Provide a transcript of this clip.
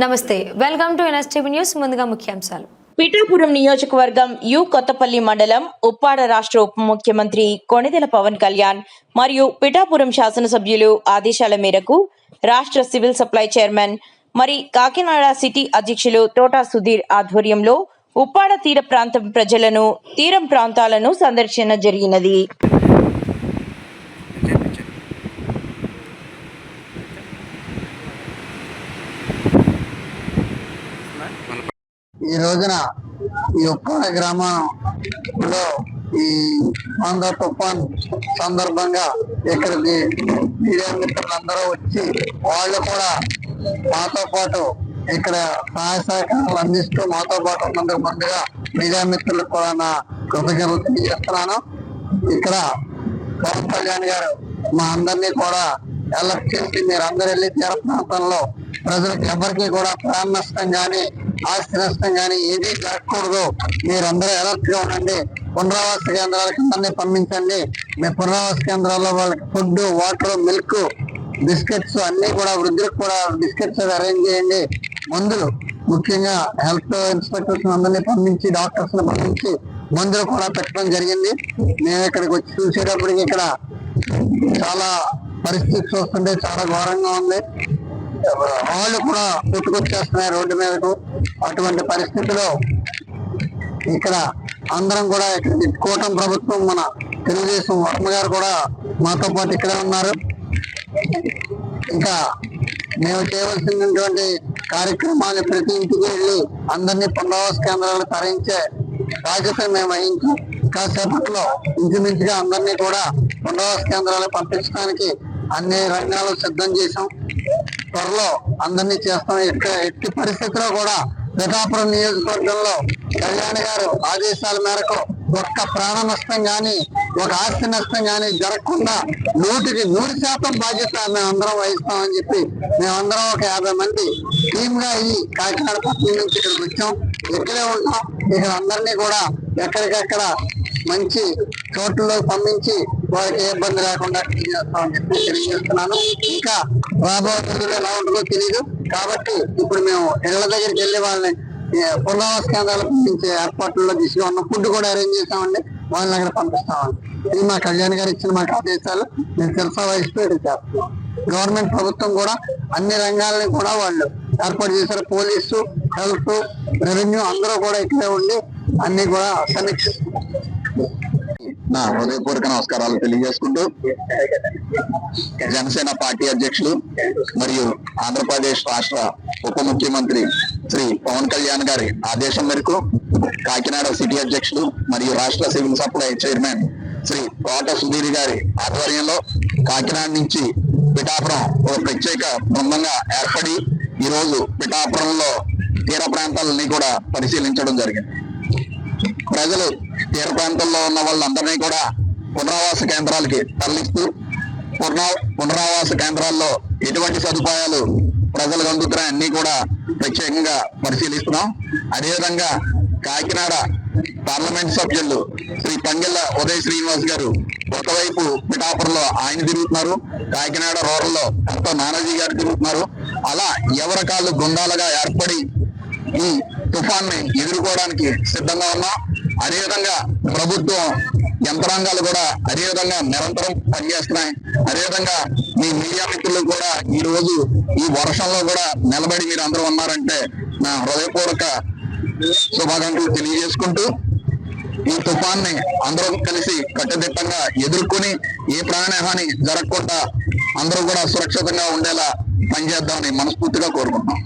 నమస్తే welcome to NSTV news. ముందుగా ముఖ్యాంశాలు. పిఠాపురం నియోజకవర్గం యు కొత్తపల్లి మండలం ఉప్పాడ రాష్ట్ర ఉప ముఖ్యమంత్రి కొణిదెల పవన్ కళ్యాణ్ మరియు పిఠాపురం శాసనసభ్యులు ఆదేశాల మేరకు రాష్ట్ర సివిల్ సప్లై చైర్మన్ మరి కాకినాడ సిటీ అధ్యక్షులు తోటా సుధీర్ ఆధ్వర్యంలో ఉప్పాడ తీర ప్రాంతం ప్రజలను తీరం ప్రాంతాలను సందర్శన జరిగినది. ఈ రోజున ఈ ఉప్పాన గ్రామంలో ఈ ఆంధ్ర తుఫాన్ సందర్భంగా ఇక్కడికి మీడియా మిత్రులందరూ వచ్చి వాళ్ళు కూడా మాతో పాటు ఇక్కడ సహాయ సహకారాలు అందిస్తూ మాతో పాటు ముందుకు ముందుగా మీడియా మిత్రులకు కూడా నా కృతజ్ఞతలు తెలియజేస్తున్నాను. ఇక్కడ పవన్ కళ్యాణ్ గారు మా అందరినీ కూడా ఎలక్ట్ చేసి మీరు అందరు వెళ్ళి తీర ప్రాంతంలో ప్రజలకు ఎవరికి కూడా ప్రాణ నష్టం కానీ ఆస్తి నష్టం కానీ ఏది జరగకూడదు. మీరందరూ అలర్ట్గా ఉండండి. పునరావాస కేంద్రాలకు అందరినీ పంపించండి. మీ పునరావాస కేంద్రాల్లో వాళ్ళకి ఫుడ్ వాటర్ మిల్క్ బిస్కెట్స్ అన్ని కూడా వృద్ధులకు కూడా బిస్కెట్స్ అవి అరేంజ్ చేయండి. మందులు ముఖ్యంగా హెల్త్ ఇన్స్పెక్టర్స్ అందరినీ పంపించి డాక్టర్స్ని పంపించి మందులు కూడా పెట్టడం జరిగింది. మేము ఇక్కడికి వచ్చి చూసేటప్పటికి ఇక్కడ చాలా పరిస్థితి చూస్తుంటే చాలా ఘోరంగా ఉంది. వాళ్ళు కూడా పుట్టుకొచ్చేస్తున్నాయి రోడ్డు మీదకు. అటువంటి పరిస్థితిలో ఇక్కడ అందరం కూడా ఇక్కడ కూటమి ప్రభుత్వం మన తెలుగుదేశం వర్మ గారు కూడా మాతో పాటు ఇక్కడే ఉన్నారు. ఇంకా మేము చేయవలసినటువంటి కార్యక్రమాలు ప్రతి ఇంటికి వెళ్ళి అందరినీ పునరావాస కేంద్రాలు తరలించే బాధ్యత మేము వహించి. కాసేపట్లో ఇంచుమించుగా అందరినీ కూడా పునరావాస కేంద్రాలు పంపించడానికి అన్ని రంగాలు సిద్ధం చేశాం. త్వరలో అందరినీ చేస్తాం. ఎట్టి ఎట్టి పరిస్థితిలో కూడా పిఠాపురం నియోజకవర్గంలో కళ్యాణ్ గారు ఆదేశాల మేరకు ఒక్క ప్రాణ నష్టం కానీ ఒక ఆస్తి నష్టం కానీ జరగకుండా నూటికి నూరు శాతం బాధ్యత మేము అందరం వహిస్తామని చెప్పి మేమందరం ఒక యాభై మంది టీమ్గా ఈ కాకినాడ పట్టణం నుంచి ఇక్కడికి వచ్చాం. ఇక్కడే ఉంటాం ఇక్కడ అందరినీ కూడా ఎక్కడికెక్కడ మంచి చోట్లలో పంపించి వారికి ఏ ఇబ్బంది లేకుండా చేస్తామని చెప్పి తెలియజేస్తున్నాను. ఇంకా రాబోయే రోజుల్లో ఎలా ఉంటుందో తెలియదు కాబట్టి ఇప్పుడు మేము ఇళ్ళ దగ్గరికి వెళ్ళి వాళ్ళని పునరావాస కేంద్రాలు పంపించే ఏర్పాట్లలో దిశగా ఉన్న. ఫుడ్ కూడా అరేంజ్ చేస్తామండి వాళ్ళని అక్కడ పంపిస్తామండి. ఇది మా కళ్యాణ్ గారు ఇచ్చిన మాకు ఆదేశాలు. మేము శిరసా వహిస్తూ ఇక్కడ చేస్తున్నాం గవర్నమెంట్ ప్రభుత్వం కూడా అన్ని రంగాలని కూడా వాళ్ళు ఏర్పాటు చేశారు. పోలీసు హెల్త్ రెవెన్యూ అందరూ కూడా ఇక్కడే ఉండి అన్ని కూడా సమీక్షిస్తున్నారు. నా హృదయపూర్వక నమస్కారాలు తెలియజేసుకుంటూ జనసేన పార్టీ అధ్యక్షులు మరియు ఆంధ్రప్రదేశ్ రాష్ట్ర ఉప ముఖ్యమంత్రి శ్రీ పవన్ కళ్యాణ్ గారి ఆదేశం మేరకు కాకినాడ సిటీ అధ్యక్షులు మరియు రాష్ట్ర civil supply chairman Sri Kota Sudheer గారి ఆధ్వర్యంలో కాకినాడ నుంచి పిఠాపురం ఒక ప్రత్యేక బృందంగా ఏర్పడి ఈ రోజు పిఠాపురంలో తీర ప్రాంతాలని కూడా పరిశీలించడం జరిగింది. ప్రజలు తీర ప్రాంతంలో ఉన్న వాళ్ళందరినీ కూడా పునరావాస కేంద్రాలకి తరలిస్తూ పునరా పునరావాస కేంద్రాల్లో ఎటువంటి సదుపాయాలు ప్రజలకు అందుతున్నాయి అన్ని కూడా ప్రత్యేకంగా పరిశీలిస్తున్నాం. అదేవిధంగా కాకినాడ పార్లమెంట్ సభ్యులు శ్రీ పంగిళ్ళ ఉదయ్ శ్రీనివాస్ గారు ఒకవైపు పిఠాపురంలో ఆయన తిరుగుతున్నారు. కాకినాడ రూరల్లో ఎంతో నానాజీ గారు తిరుగుతున్నారు. అలా ఎవరి కాళ్ళు గుండాలుగా ఏర్పడి ఈ తుఫాన్ని ఎదుర్కోవడానికి సిద్ధంగా ఉన్నాం. అదేవిధంగా ప్రభుత్వం యంత్రాంగాలు కూడా అదేవిధంగా నిరంతరం పనిచేస్తున్నాయి. అదేవిధంగా మీ మీడియా మిత్రులు కూడా ఈ రోజు ఈ వర్షంలో కూడా నిలబడి మీరు అందరూ ఉన్నారంటే నా హృదయపూర్వక శుభాకాంక్షలు తెలియజేసుకుంటూ ఈ తుఫాన్ని అందరం కలిసి కట్టుదిట్టంగా ఎదుర్కొని ఏ ప్రాణహాని జరగకుండా అందరూ కూడా సురక్షితంగా ఉండేలా పనిచేద్దామని మనస్ఫూర్తిగా కోరుకుంటున్నాం.